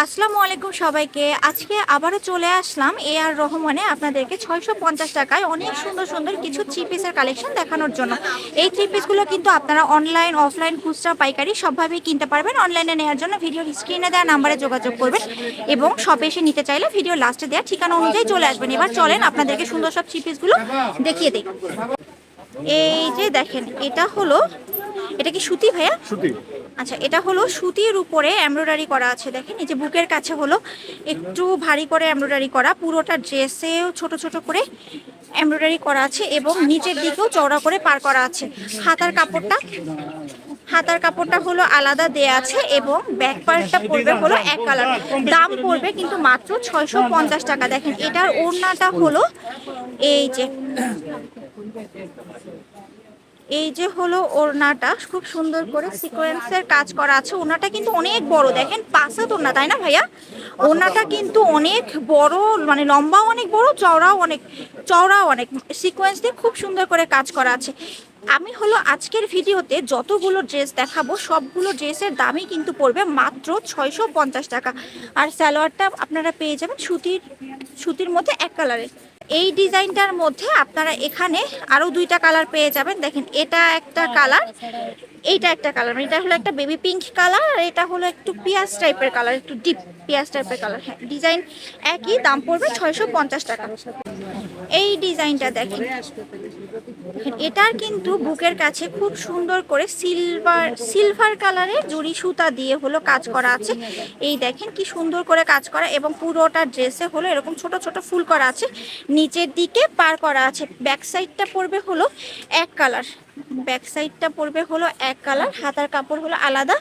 আসসালামু আলাইকুম সবাইকে। আজকে আবারও চলে আসলাম এ আর রহমানে আপনাদেরকে ছয়শো পঞ্চাশ টাকায় অনেক সুন্দর সুন্দর কিছু থ্রি পিসের কালেকশন দেখানোর জন্য। এই থ্রি পিসগুলো কিন্তু আপনারা অনলাইন অফলাইন খুচরা, পাইকারি সবভাবেই কিনতে পারবেন। অনলাইনে নেওয়ার জন্য ভিডিও স্ক্রিনে দেওয়া নাম্বারে যোগাযোগ করবেন এবং শপে এসে নিতে চাইলে ভিডিও লাস্টে দেওয়া ঠিকানা অনুযায়ী চলে আসবেন। এবার চলেন আপনাদেরকে সুন্দর সব থ্রি পিসগুলো দেখিয়ে দিই। এই যে দেখেন, এটা হলো, এটা কি সুতি ভাইয়া? সুতি। আচ্ছা এটা হলো সুতির উপরে এমব্রয়ডারি করা আছে, দেখেন। এই যে বুকের কাছে হলো একটু ভারী করে এমব্রয়ডারি করা, পুরোটা ড্রেসেও ছোট ছোট করে এমব্রয়ডারি করা আছে এবং নিচের দিকেও চওড়া করে পার করা আছে। হাতার কাপড়টা হাতার কাপড়টা হলো আলাদা দেয়া আছে এবং ব্যাক পার্টটা পড়বে হলো এক কালার। দাম পড়বে কিন্তু মাত্র ছয়শো পঞ্চাশ টাকা। দেখেন, এটার ওড়নাটা হলো এই যে এই যে হলো ওড়নাটা, খুব সুন্দর করে সিকোয়েন্সের কাজ করা আছে। ওড়নাটা কিন্তু অনেক বড়, দেখেন পাঁচাত ওড়না তাই না ভাইয়া? ওড়নাটা কিন্তু অনেক বড় মানে লম্বাও অনেক বড়, চওড়াও অনেক চওড়াও অনেক। সিকোয়েন্স দিয়ে খুব সুন্দর করে কাজ করা আছে। আমি হলো আজকের ভিডিওতে যতগুলো ড্রেস দেখাবো, সবগুলো ড্রেসের দামই কিন্তু পড়বে মাত্র ছয়শো পঞ্চাশ টাকা। আর সালোয়ারটা আপনারা পেয়ে যাবেন সুতির সুতির মধ্যে এক কালারের এই ডিজাইনটার মধ্যে আপনারা এখানে আরও দুইটা কালার পেয়ে যাবেন। দেখেন এটা একটা কালার এইটা একটা কালার। মানে এটা হলো একটা বেবি পিঙ্ক কালার আর এটা হলো একটু পিয়াজ টাইপের কালার একটু ডিপ পিয়াজ টাইপের কালার। হ্যাঁ ডিজাইন একই দাম পড়বে ছয়শো পঞ্চাশ টাকা। এই ডিজাইনটা দেখেন এটার কিন্তু বুকের কাছে খুব সুন্দর করে সিলভার সিলভার কালারের জুড়ি সুতা দিয়ে হলো কাজ করা আছে। এই দেখেন কি সুন্দর করে কাজ করা এবং পুরোটা ড্রেসে হলো এরকম ছোট ছোট ফুল করা আছে। নিচের দিকে পার করা আছে। ব্যাক সাইডটা পড়বে হলো এক কালার। ব্যাক সাইডটা পড়বে হলো এক কালার। হাতার কাপড় হলো আলাদা।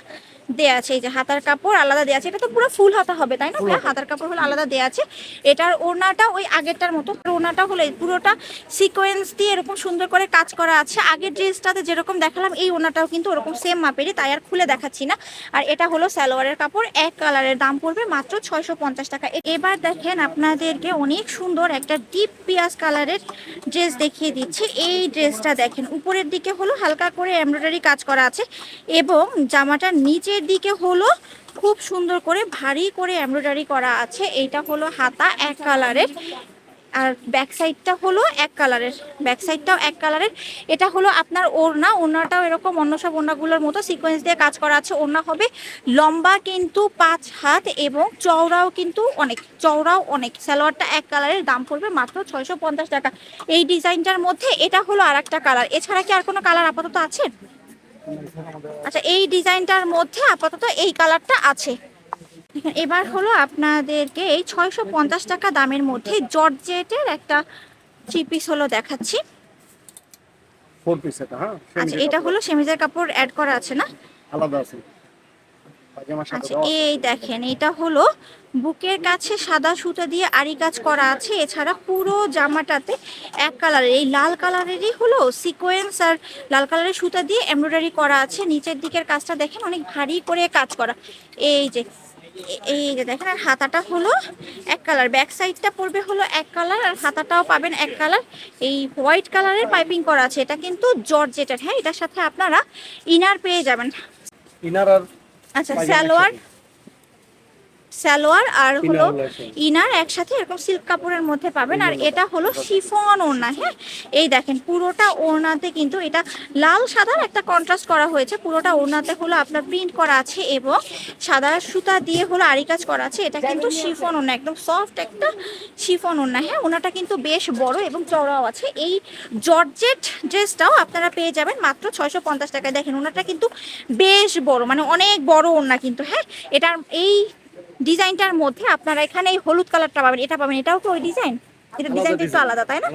দেয়া আছে এই যে হাতার কাপড় আলাদা দেয়া আছে। এটা তো পুরো ফুল হাতা হবে তাই না? হাতার কাপড় হলো আলাদা দেয়া আছে। এটার ওড়নাটা ওই আগেরটার মতো। ওড়নাটা হলো এই পুরোটা সিকোয়েন্স দিয়ে এরকম সুন্দর করে কাজ করা আছে। আগের ড্রেসটাতে যেরকম দেখালাম এই ওড়নাটাও কিন্তু ওরকম সেম মাপেরই তাই আর খুলে দেখাচ্ছি না। আর এটা হলো সালোয়ারের কাপড় এক কালারের দাম পড়বে মাত্র ছয়শো পঞ্চাশ টাকা। এবার দেখেন আপনাদেরকে অনেক সুন্দর একটা ডিপ পিয়াজ কালারের ড্রেস দেখিয়ে দিচ্ছি। এই ড্রেসটা দেখেন উপরের দিকে হলো হালকা করে এমব্রয়ডারি কাজ করা আছে এবং জামাটার নিচের দিকে হলো খুব সুন্দর করে ভারী করে এমব্রয়ডারি করা আছে। এইটা হলো হাতা এক কালারের আর ব্যাক সাইডটা হলো এক কালারের। ব্যাক সাইডটাও এক কালারের। এটা হলো আপনার ওড়না। ওড়নাটাও এরকম অন্য সব ওড়নাগুলোর মতো সিকোয়েন্স দিয়ে কাজ করা আছে। ওড়না হবে লম্বা কিন্তু পাঁচ হাত এবং চওড়াও কিন্তু অনেক। চওড়াও অনেক। সালোয়ারটা এক কালারের। দাম পড়বে মাত্র ছয়শো পঞ্চাশ টাকা। এই ডিজাইনটার মধ্যে এটা হলো আর একটা কালার। এছাড়া কি আর কোনো কালার আপাতত আছে? আচ্ছা এই ডিজাইনটার মধ্যে আপাতত এই কালারটা আছে। এবার হলো আপনাদেরকে এই ছয়শো পঞ্চাশ টাকা দামের মধ্যে জর্জেটের একটা থ্রি পিস হলো দেখাচ্ছি। ফোর পিস এটা হ্যাঁ? আচ্ছা এটা হলো সেমিজের কাপড় অ্যাড করা আছে না? আলাদা আছে। আচ্ছা এই দেখেন এটা হলো বুকের কাছে সাদা সুতা দিয়ে আরি কাজ করা আছে। এছাড়া পুরো জামাটাতে এক কালারের এই লাল কালারেরই হলো সিকোয়েন্স আর লাল কালারের সুতা দিয়ে এমব্রয়ডারি করা আছে। নিচের দিকের কাজটা দেখেন অনেক ভারী করে কাজ করা। এই যে এই যে দেখেন আর হাতাটা হলো এক কালার। ব্যাক সাইডটা পড়বে হলো এক কালার আর হাতাটাও পাবেন এক কালার। এই হোয়াইট কালারের পাইপিং করা আছে। এটা কিন্তু জর্জেটের হ্যাঁ? এটার সাথে আপনারা ইনার পেয়ে যাবেন। ইনার আর আচ্ছা সালোয়ার। সালোয়ার আর হলো ইনার। একসাথে। এরকম সিল্ক কাপড়ের মধ্যে পাবেন। আর এটা হলো শিফন ওড়না হ্যাঁ? এই দেখেন পুরোটা ওড়নাতে কিন্তু এটা লাল সাদার একটা কন্ট্রাস্ট করা হয়েছে। পুরোটা ওড়নাতে হলো আপনার প্রিন্ট করা আছে এবং সাদা সুতা দিয়ে হলো আরি কাজ করা আছে। এটা কিন্তু শিফন ওড়না একদম সফট একটা শিফন ওড়না হ্যাঁ? ওনাটা কিন্তু বেশ বড় এবং চওড়াও আছে। এই জর্জেট ড্রেসটাও আপনারা পেয়ে যাবেন মাত্র ছয়শো পঞ্চাশ টাকায়। দেখেন ওনাটা কিন্তু বেশ বড় মানে অনেক বড় ওড়না কিন্তু হ্যাঁ? এটার এই ডিজাইনটার মধ্যে আপনারা এখানে এই হলুদ কালারটা পাবেন এটা পাবেন এটাও কি ওই ডিজাইন? এটা ডিজাইন একটু আলাদা তাই না?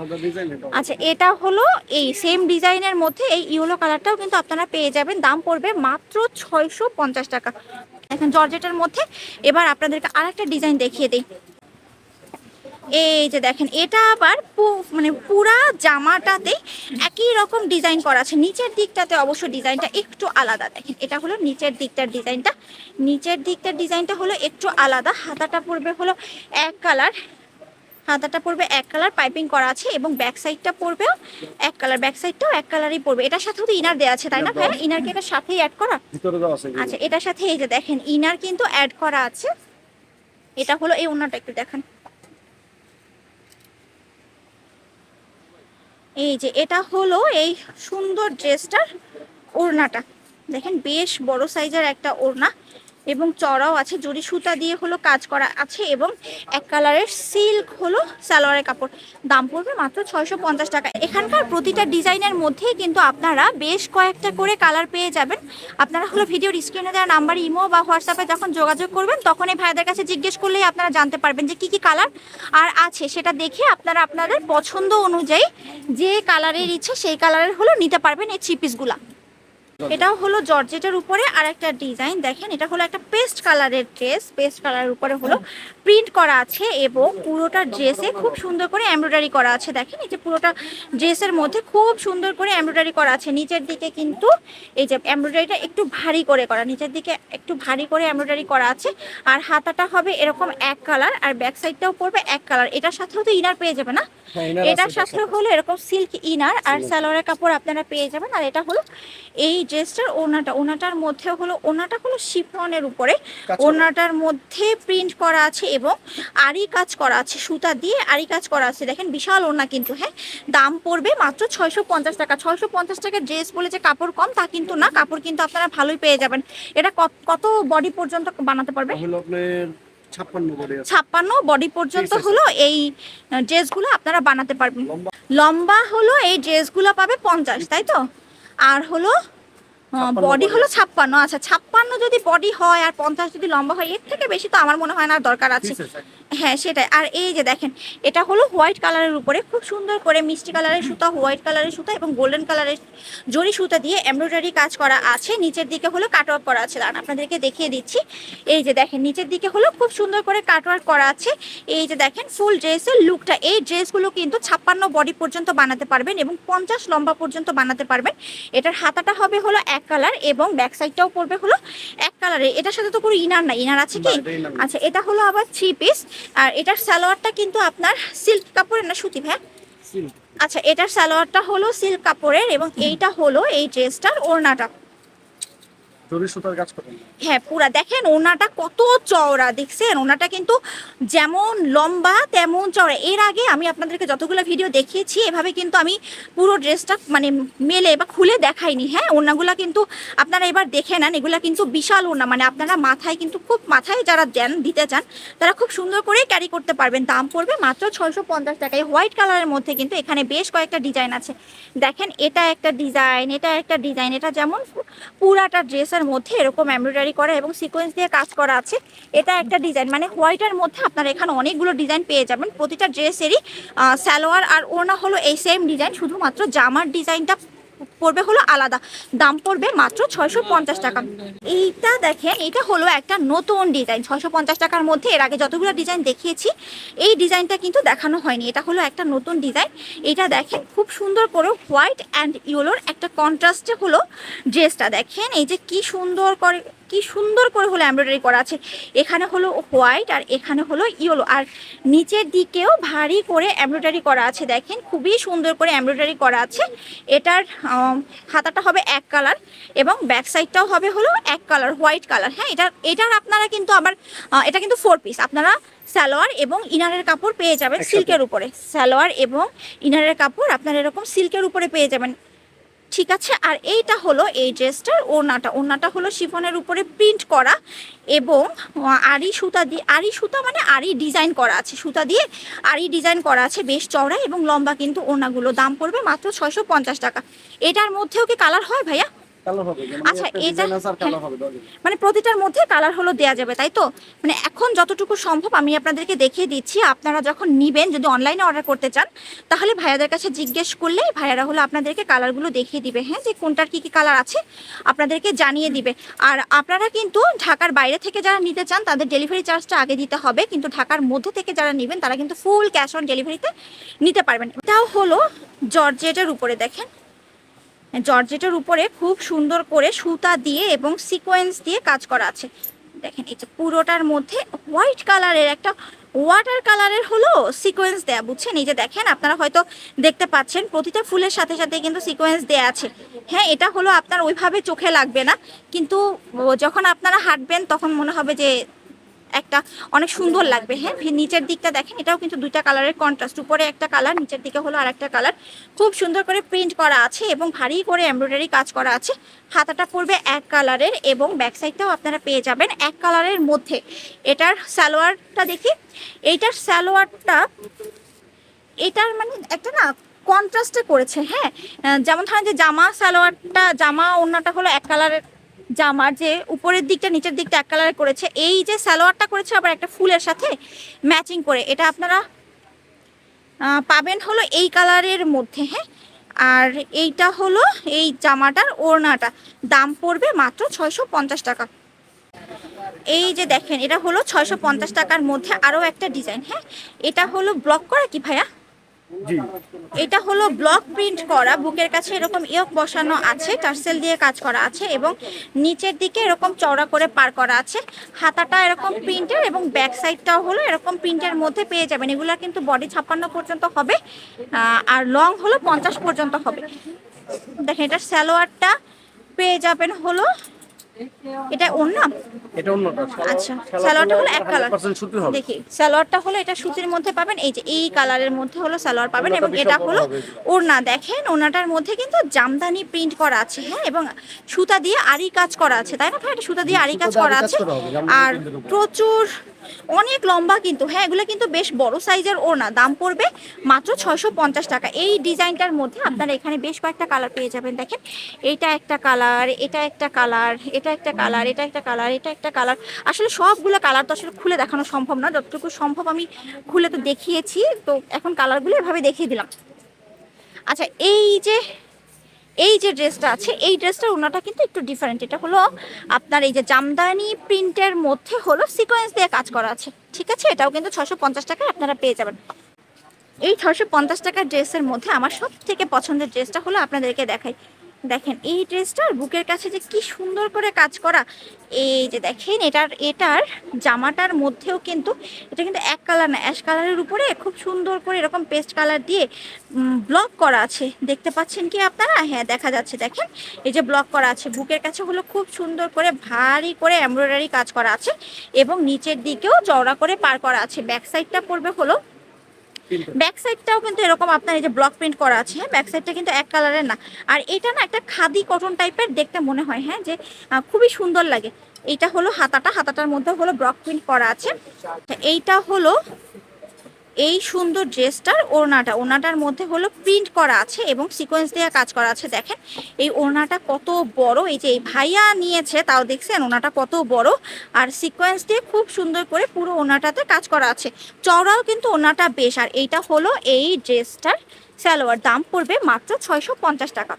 আচ্ছা এটা হলো এই সেম ডিজাইনের মধ্যে এই ইয়েলো কালারটাও কিন্তু আপনারা পেয়ে যাবেন দাম পড়বে মাত্র ছয়শো পঞ্চাশ টাকা। এখন জর্জেটের মধ্যে এবার আপনাদেরকে আরেকটা ডিজাইন দেখিয়ে দিই। এই যে দেখেন এটা আবার মানে পুরা জামাটাতে একই রকম ডিজাইন করা আছে। নিচের দিকটাতে অবশ্য ডিজাইনটা একটু আলাদা। দেখেন এটা হলো নিচের দিকটার ডিজাইনটা। নিচের দিকটার ডিজাইনটা হলো একটু আলাদা। হাতাটা পড়বে হলো এক কালার। হাতাটা পড়বে এক কালার পাইপিং করা আছে এবং ব্যাক সাইডটা পড়বেও এক কালার। ব্যাক সাইডটাও এক কালারই পড়বে। এটার সাথেও তো ইনার দেওয়া আছে তাই না ভাইয়া? ইনার কি এটার সাথেই অ্যাড করা? আচ্ছা এটার সাথে এই যে দেখেন ইনার কিন্তু অ্যাড করা আছে। এটা হলো এই ওড়নাটা একটু দেখান। এই যে এটা হলো এই সুন্দর ড্রেসটার ওড়নাটা। দেখেন বেশ বড় সাইজের একটা ওড়না। এবং চড়াও আছে। জড়ি সুতা দিয়ে হলো কাজ করা আছে এবং এক কালারের সিল্ক হলো সালোয়ারের কাপড়। দাম পড়বে মাত্র ছয়শো পঞ্চাশ টাকা। এখানকার প্রতিটা ডিজাইনের মধ্যেই কিন্তু আপনারা বেশ কয়েকটা করে কালার পেয়ে যাবেন। আপনারা হলো ভিডিওর স্ক্রিনে দেওয়া নাম্বার ইমো বা হোয়াটসঅ্যাপে যখন যোগাযোগ করবেন তখন এই ভাইদের কাছে জিজ্ঞেস করলেই আপনারা জানতে পারবেন যে কি কি কালার আর আছে। সেটা দেখে আপনারা আপনাদের পছন্দ অনুযায়ী যে কালারের ইচ্ছে সেই কালারের হলো নিতে পারবেন এই থ্রি পিসগুলা। এটাও হলো জর্জেটের উপরে আর একটা ডিজাইন। দেখেন এটা হলো একটা পেস্ট কালারের ড্রেস। পেস্ট কালারের উপরে হলো প্রিন্ট করা আছে এবং পুরোটা ড্রেসে খুব সুন্দর করে এমব্রয়ডারি করা আছে। দেখেন এই যে পুরোটা ড্রেসের মধ্যে খুব সুন্দর করে এমব্রয়ডারি করা আছে। নিচের দিকে কিন্তু এই যে এমব্রয়ডারিটা একটু ভারী করে করা নিচের দিকে একটু ভারী করে এমব্রয়ডারি করা আছে। আর হাতাটা হবে এরকম এক কালার আর ব্যাক সাইডটাও পড়বে এক কালার। এটার সাথেও তো ইনার পেয়ে যাবে না? হ্যাঁ, এটার সাথে। হলো এরকম সিল্ক ইনার আর সালোয়ারের কাপড় আপনারা পেয়ে যাবেন। আর এটা হলো এই ড্রেসটার ওনাটা ওনাটার মধ্যে হলো ওনাটা হলো শিফনের উপরে। ওনাটার মধ্যে প্রিন্ট করা আছে এবং আরি কাজ করা আছে সুতা দিয়ে আরি কাজ করা আছে। দেখেন বিশাল ওনা কিন্তু হ্যাঁ? দাম পড়বে মাত্র ছয়শো পঞ্চাশ টাকা। ছয়শো পঞ্চাশ টাকার ড্রেস বলে যে কাপড় কম তা কিন্তু না। কাপড় কিন্তু আপনারা ভালোই পেয়ে যাবেন। এটা কত- বডি পর্যন্ত বানাতে পারবে? ছাপ্পান্ন বডি পর্যন্ত হলো এই ড্রেসগুলো আপনারা বানাতে পারবেন। লম্বা। হলো এই ড্রেসগুলো পাবে পঞ্চাশ তাই তো? আর হলো বডি হলো ছাপ্পান্ন। আচ্ছা ছাপ্পান্ন যদি বডি হয় আর পঞ্চাশ যদি লম্বা হয় এর থেকে বেশি তো আমার মনে হয় না দরকার আছে। আছে। হ্যাঁ সেটাই। আর এই যে দেখেন এটা হলো হোয়াইট কালারের উপরে খুব সুন্দর করে মিষ্টি কালারের সুতা হোয়াইট কালারের সুতা এবং গোল্ডেন কালারের জরি সুতা দিয়ে এমব্রয়ডারি কাজ করা আছে। নিচের দিকে হলো কাটওয়ার্ক করা আছে। দাঁড়ান আপনাদেরকে দেখিয়ে দিচ্ছি। এই যে দেখেন নিচের দিকে হলো খুব সুন্দর করে কাটওয়ার্ক করা আছে। এই যে দেখেন ফুল ড্রেসের লুকটা এই ড্রেসগুলো কিন্তু ছাপ্পান্ন বডি পর্যন্ত বানাতে পারবেন এবং পঞ্চাশ লম্বা পর্যন্ত বানাতে পারবেন। এটার হাতাটা হবে হলো এক কালার এবং ব্যাক সাইডটাও পড়বে হলো এক কালারের এটার সাথে তো কোনো ইনার না ইনার আছে কি। আচ্ছা এটা হলো আবার থ্রি পিস আর এটার সালোয়ারটা কিন্তু আপনার সিল্ক কাপড়ের না সুতি ভ্যা আচ্ছা এটার সালোয়ারটা হলো সিল্ক কাপড়ের এবং এইটা হলো এই ড্রেসটার ওড়নাটা। হ্যাঁ পুরা দেখেন ওনাটা কত চওড়া, দেখছেন? ওনাটা কিন্তু যেমন লম্বা, তেমন চওড়া। এর আগে আমি আপনাদেরকে যতগুলো ভিডিও দেখিয়েছি, এভাবে কিন্তু আমি পুরো ড্রেসটা মানে মেলে বা খুলে দেখাইনি হ্যাঁ? ওনাগুলা কিন্তু আপনারা এবার দেখে নেন, এগুলা কিন্তু বিশাল ওনা। মানে আপনারা মাথায় কিন্তু খুব মাথায় যারা দেন, দিতে চান, তারা খুব সুন্দর করে ক্যারি করতে পারবেন। দাম পড়বে মাত্র ছয়শো পঞ্চাশ টাকায়। হোয়াইট কালারের মধ্যে কিন্তু এখানে বেশ কয়েকটা ডিজাইন আছে। দেখেন, এটা একটা ডিজাইন এটা একটা ডিজাইন এটা যেমন পুরাটা ড্রেসের মধ্যে এরকম এমব্রয়ডারি করা এবং সিকোয়েন্স দিয়ে কাজ করা আছে। এটা একটা ডিজাইন মানে হোয়াইটের মধ্যে আপনারা এখানে অনেকগুলো ডিজাইন পেয়ে যাবেন। প্রতিটা ড্রেসেরই সালোয়ার আর ওড়না হলো এই সেম ডিজাইন শুধুমাত্র জামার ডিজাইনটা পড়বে হলো আলাদা। দাম পড়বে মাত্র ছয়শো পঞ্চাশ টাকা। এইটা দেখেন এটা হলো একটা নতুন ডিজাইন। ছয়শো পঞ্চাশ টাকার মধ্যে এর আগে যতগুলো ডিজাইন দেখিয়েছি, এই ডিজাইনটা কিন্তু দেখানো হয়নি। এটা হলো একটা নতুন ডিজাইন। এটা দেখেন, খুব সুন্দর করে হোয়াইট অ্যান্ড ইয়েলোর একটা কন্ট্রাস্টে হলো ড্রেসটা। দেখেন, এই যে কি সুন্দর করে কি সুন্দর করে হলো এমব্রয়ডারি করা আছে। এখানে হলো হোয়াইট আর এখানে হলো ইয়েলো আর নিচের দিকেও ভারী করে এমব্রয়ডারি করা আছে দেখেন। খুবই সুন্দর করে এমব্রয়ডারি করা আছে। এটার হাতাটা হবে এক কালার এবং ব্যাক সাইডটাও হবে হলো এক কালার হোয়াইট কালার হ্যাঁ এটা এটার আপনারা কিন্তু আবার এটা কিন্তু ফোর পিস আপনারা সালোয়ার এবং ইনারের কাপড় পেয়ে যাবেন সিল্কের উপরে। সালোয়ার এবং ইনারের কাপড় আপনারা এরকম সিল্কের উপরে পেয়ে যাবেন। ঠিক আছে, আর এইটা হলো এই ড্রেসটার ওনাটা ওড়নাটা হলো শিফনের উপরে প্রিন্ট করা এবং আড়ি সুতা দিয়ে, আড়ি সুতা মানে আড়ি ডিজাইন করা আছে। সুতা দিয়ে আড়ি ডিজাইন করা আছে বেশ চওড়া এবং লম্বা কিন্তু ওনাগুলো দাম পড়বে মাত্র ছয়শো পঞ্চাশ টাকা। এটার মধ্যেও কি কালার হয় ভাইয়া? আচ্ছা, এটা- মানে প্রতিটার মধ্যে কালার হলো দেয়া যাবে তাই তো? মানে এখন যতটুকু সম্ভব আমি আপনাদেরকে দেখিয়ে দিচ্ছি আপনারা যখন নিবেন যদি অনলাইনে অর্ডার করতে চান তাহলে ভাইয়াদের কাছে জিজ্ঞেস করলে ভাইয়ারা হলো আপনাদেরকে কালারগুলো দেখিয়ে দিবে। হ্যাঁ যে কোনটার কি কি কালার আছে আপনাদেরকে জানিয়ে দিবে। আর আপনারা কিন্তু ঢাকার বাইরে থেকে যারা নিতে চান তাদের ডেলিভারি চার্জটা আগে দিতে হবে কিন্তু ঢাকার মধ্যে থেকে যারা নেবেন তারা কিন্তু ফুল ক্যাশ অন ডেলিভারিতে নিতে পারবেন। এটাও হলো জর্জেটের উপরে দেখেন। জর্জেটের উপরে খুব সুন্দর করে সুতা দিয়ে এবং সিকোয়েন্স দিয়ে কাজ করা আছে। দেখেন, এই যে পুরোটার মধ্যে হোয়াইট কালারের একটা ওয়াটার কালারের হলো সিকোয়েন্স দেয়া, বুঝছেন? এই যে দেখেন, আপনারা হয়তো দেখতে পাচ্ছেন, প্রতিটা ফুলের সাথে সাথে কিন্তু সিকোয়েন্স দেয়া আছে। হ্যাঁ এটা হলো আপনার ওইভাবে চোখে লাগবে না, কিন্তু যখন আপনারা হাঁটবেন, তখন মনে হবে যে একটা অনেক সুন্দর লাগবে। হ্যাঁ নিচের দিকটা দেখেন, এটাও কিন্তু দুইটা কালারের কন্ট্রাস্ট উপরে একটা কালার নিচের দিকে হলো আর একটা কালার খুব সুন্দর করে প্রিন্ট করা আছে এবং ভারী করে এমব্রয়ডারি কাজ করা আছে। হাতাটা পড়বে এক কালারের এবং ব্যাক সাইডটাও আপনারা পেয়ে যাবেন এক কালারের মধ্যে। এটার সালোয়ারটা দেখি। এইটার সালোয়ারটা, এটার মানে একটা না কন্ট্রাস্টে করেছে। হ্যাঁ যেমন ধরেন যে জামা সালোয়ারটা, জামা ওড়নাটা হলো এক কালারের জামার যে উপরের দিকটা, নিচের দিকটা এক কালার করেছে, এই যে সালোয়ারটা করেছে আবার একটা ফুলের সাথে ম্যাচিং করে, এটা আপনারা পাবেন হলো এই কালারের মধ্যে হ্যাঁ? আর এইটা হলো এই জামাটার ওড়নাটা, দাম পড়বে মাত্র ছয়শো পঞ্চাশ টাকা। এই যে দেখেন, এটা হলো ছয়শো পঞ্চাশ টাকার মধ্যে আরও একটা ডিজাইন হ্যাঁ? এটা হলো ব্লক করা কি ভাইয়া? এটা হলো ব্লক প্রিন্ট করা, বুকের কাছে এরকম ইয়ক বসানো আছে, টার্সেল দিয়ে কাজ করা আছে এবং নিচের দিকে এরকম চওড়া করে পার করা আছে। হাতাটা এরকম প্রিন্টের এবং ব্যাক সাইডটাও হলো এরকম প্রিন্টের মধ্যে পেয়ে যাবেন। এগুলো কিন্তু বডি ছাপ্পান্ন পর্যন্ত হবে আর লং হলো পঞ্চাশ পর্যন্ত হবে। দেখেন এটা স্যালোয়ারটা পেয়ে যাবেন হলো এটা ওর নাম এটা অন্যটা আচ্ছা সালোয়ারটা হলো এক কালার 100% সুতি হবে। দেখি সালোয়ারটা হলো এটা সুতির মধ্যে পাবেন এই যে এই কালারের মধ্যে হলো সালোয়ার পাবেন এবং এটা হলো ওড়না। দেখেন ওড়নাটার মধ্যে কিন্তু জামদানি প্রিন্ট করা আছে হ্যাঁ এবং সুতা দিয়ে আরি কাজ করা আছে তাই না ভাই? এটা সুতা দিয়ে আরি কাজ করা আছে। আর। প্রচুর অনেক লম্বা কিন্তু হ্যাঁ এগুলো কিন্তু বেশ বড় সাইজের ওড়না। দাম পড়বে মাত্র ছয়শো পঞ্চাশ টাকা। এই ডিজাইনটার মধ্যে আপনারা এখানে বেশ কয়েকটা কালার পেয়ে যাবেন। দেখেন এইটা একটা কালার এটা একটা কালার এটা একটা কালার এটা একটা কালার এটা একটা কালার আসলে সবগুলো কালার তো আসলে খুলে দেখানো সম্ভব না, যতটুকু সম্ভব আমি খুলে তো দেখিয়েছি। তো এখন কালারগুলো এভাবে দেখিয়ে দিলাম। আচ্ছা এই যে এই যে ড্রেসটা আছে, এই ড্রেসটার ওনাটা কিন্তু একটু ডিফারেন্ট এটা হলো আপনার এই যে জামদানি প্রিন্টের মধ্যে হলো সিকোয়েন্স দিয়ে কাজ করা আছে। ঠিক আছে? এটাও কিন্তু ছশো পঞ্চাশ টাকায় আপনারা পেয়ে যাবেন। এই ছশো পঞ্চাশ টাকার ড্রেসের মধ্যে আমার সব থেকে পছন্দের ড্রেসটা হলো আপনাদেরকে দেখাই। দেখেন, এই ড্রেসটার বুকের কাছে যে কি সুন্দর করে কাজ করা, এই যে দেখেন, এটার এটার জামাটার মধ্যেও কিন্তু, এটা কিন্তু এক কালার না, অ্যাশ কালারের উপরে খুব সুন্দর করে এরকম পেস্ট কালার দিয়ে ব্লক করা আছে। দেখতে পাচ্ছেন কি আপনারা? হ্যাঁ দেখা যাচ্ছে, দেখেন, এই যে ব্লক করা আছে। বুকের কাছে হলো খুব সুন্দর করে ভারী করে এমব্রয়ডারি কাজ করা আছে এবং নিচের দিকেও চওড়া করে পার করা আছে। ব্যাক সাইডটা পড়বে হলো। ব্যাক সাইডটাও কিন্তু এরকম আপনার এই যে ব্লক প্রিন্ট করা আছে হ্যাঁ? ব্যাক সাইডটা কিন্তু এক কালারের না। আর এটা না একটা খাদি কটন টাইপের দেখতে মনে হয় হ্যাঁ? যে খুবই সুন্দর লাগে। এটা হলো হাতাটা, হাতাটার মধ্যে হলো ব্লক প্রিন্ট করা আছে। এইটা হলো এই সুন্দর ড্রেসটার ওড়নাটা। ওড়নাটার মধ্যে হলো প্রিন্ট করা আছে এবং সিকোয়েন্স দিয়ে কাজ করা আছে, দেখেন। এই ওড়নাটা কত বড়, এই যে এই ভাইয়া নিয়েছে তাও দেখছেন, ওড়নাটা কত বড়। আর সিকোয়েন্স দিয়ে খুব সুন্দর করে পুরো ওড়নাটাতে কাজ করা আছে। চওড়াও কিন্তু ওড়নাটা বেশ, আর এইটা হলো এই ড্রেসটার সালোয়ার। দাম পড়বে মাত্র ছয়শো পঞ্চাশ টাকা।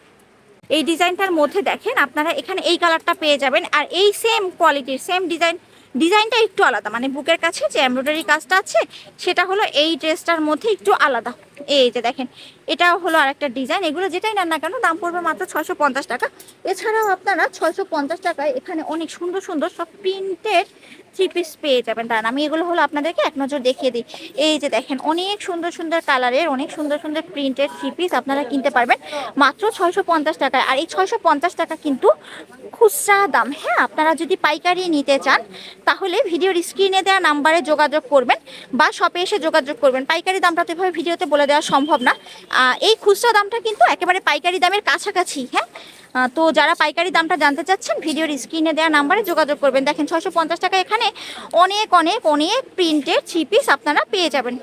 এই ডিজাইনটার মধ্যে দেখেন, আপনারা এখানে এই কালারটা পেয়ে যাবেন। আর এই সেম কোয়ালিটির সেম ডিজাইন ডিজাইনটা একটু আলাদা। মানে বুকের কাছে যে এমব্রয়ডারি কাজটা আছে, সেটা হলো এই ড্রেসটার মধ্যে একটু আলাদা। এই যে দেখেন এটা হলো আরেকটা ডিজাইন। এগুলো যেটাই নেন না কেন, দাম পড়বে মাত্র ছয়শো পঞ্চাশ টাকা। এছাড়াও আপনারা ছয়শো পঞ্চাশ টাকায় এখানে অনেক সুন্দর সুন্দর সব প্রিন্টের থ্রি পিস পেয়ে যাবেন। দাঁড়ান, আমি এগুলো হলো আপনাদেরকে এক নজর দেখিয়ে দিই। এই যে দেখেন, অনেক সুন্দর সুন্দর কালারের অনেক সুন্দর সুন্দর প্রিন্টের থ্রি পিস আপনারা কিনতে পারবেন। মাত্র ছয়শো পঞ্চাশ টাকায়। আর এই ছয়শো পঞ্চাশ টাকা কিন্তু খুচরা দাম। হ্যাঁ আপনারা যদি পাইকারি নিতে চান, তাহলে ভিডিওর স্ক্রিনে দেওয়া নাম্বারে যোগাযোগ করবেন বা শপে এসে যোগাযোগ করবেন। পাইকারি দামটা তো এভাবে ভিডিওতে বলে দেওয়া সম্ভব না। এই খুচরা দামটা কিন্তু একেবারে পাইকারি দামের কাছাকাছি হ্যাঁ? তো যারা পাইকারি দামটা জানতে চাচ্ছেন, ভিডিওর স্ক্রিনে দেওয়া নাম্বারে যোগাযোগ করবেন। দেখেন, ছয়শো পঞ্চাশ টাকা এখানে অনেক অনেক অনেক প্রিন্টের থ্রি পিস আপনারা পেয়ে যাবেন।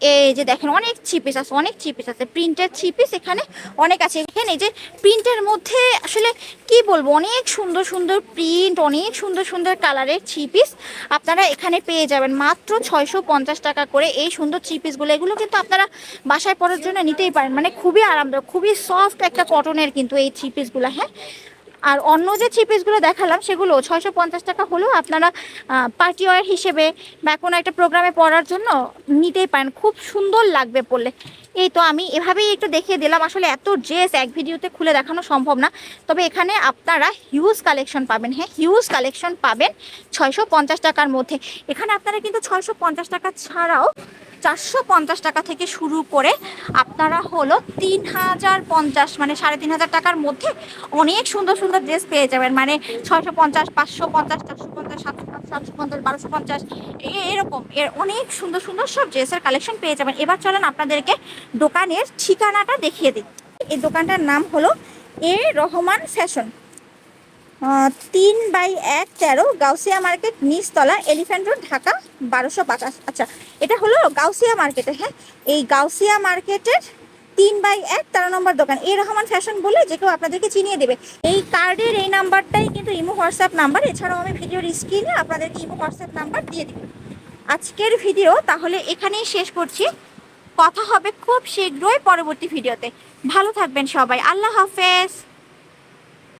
এই যে দেখেন, অনেক চিপিস আছে, অনেক চিপিস আছে। প্রিন্টের চিপিস এখানে অনেক আছে। এখানে যে প্রিন্টের মধ্যে আসলে কি বলব, অনেক সুন্দর সুন্দর প্রিন্ট অনেক সুন্দর সুন্দর কালারের চিপিস আপনারা এখানে পেয়ে যাবেন। মাত্র ছয়শো পঞ্চাশ টাকা করে এই সুন্দর চিপিসগুলো এগুলো কিন্তু আপনারা বাসায় পরার জন্য নিতেই পারেন। মানে খুবই আরামদায়ক, খুবই সফট একটা কটনের কিন্তু এই চিপিসগুলো হ্যাঁ? আর অন্য যে থ্রি পিসগুলো দেখালাম, সেগুলো ছয়শো পঞ্চাশ টাকা হলেও আপনারা পার্টি ওয়ার হিসেবে বা কোনো একটা প্রোগ্রামে পড়ার জন্য নিতেই পারেন। খুব সুন্দর লাগবে পড়লে এই তো আমি এভাবেই একটু দেখিয়ে দিলাম। আসলে এত ড্রেস এক ভিডিওতে খুলে দেখানো সম্ভব না। তবে এখানে আপনারা হিউজ কালেকশন পাবেন। হ্যাঁ হিউজ কালেকশন পাবেন ছয়শো পঞ্চাশ টাকার মধ্যে। এখানে আপনারা কিন্তু ছয়শো পঞ্চাশ টাকা ছাড়াও চারশো পঞ্চাশ টাকা থেকে শুরু করে আপনারা হলো তিন হাজার পঞ্চাশ মানে সাড়ে তিন হাজার টাকার মধ্যে অনেক সুন্দর সুন্দর ড্রেস পেয়ে যাবেন। মানে ছয়শো পঞ্চাশ, পাঁচশো পঞ্চাশ, চারশো পঞ্চাশ, সাতশো সাতশো পঞ্চাশ, বারোশো পঞ্চাশ, এরকম। এর অনেক সুন্দর সুন্দর সব ড্রেসের কালেকশন পেয়ে যাবেন। এবার চলেন আপনাদেরকে দোকানের ঠিকানাটা দেখিয়ে দিই। এই দোকানটার নাম হলো এ রহমান ফ্যাশন তিন বাই এক তেরো গাউসিয়া মার্কেট নিচতলা এলিফ্যান্ট রোড, ঢাকা, বারোশো পাঁচাশ। আচ্ছা এটা হলো গাউসিয়া মার্কেটে হ্যাঁ? এই গাউসিয়া মার্কেটের তিন বাই এক তেরো নম্বর দোকান। এ রহমান ফ্যাশন বলে যে কেউ আপনাদেরকে চিনিয়ে দেবে। এই কার্ডের এই নাম্বারটাই কিন্তু ইমো, হোয়াটসঅ্যাপ নাম্বার। এছাড়াও আমি ভিডিওর স্ক্রিনে আপনাদেরকে ইমো, হোয়াটসঅ্যাপ নাম্বার দিয়ে দিব। আজকের ভিডিও তাহলে এখানেই শেষ করছি। কথা হবে খুব শীঘ্রই পরবর্তী ভিডিওতে। ভালো থাকবেন সবাই। আল্লাহ হাফেজ।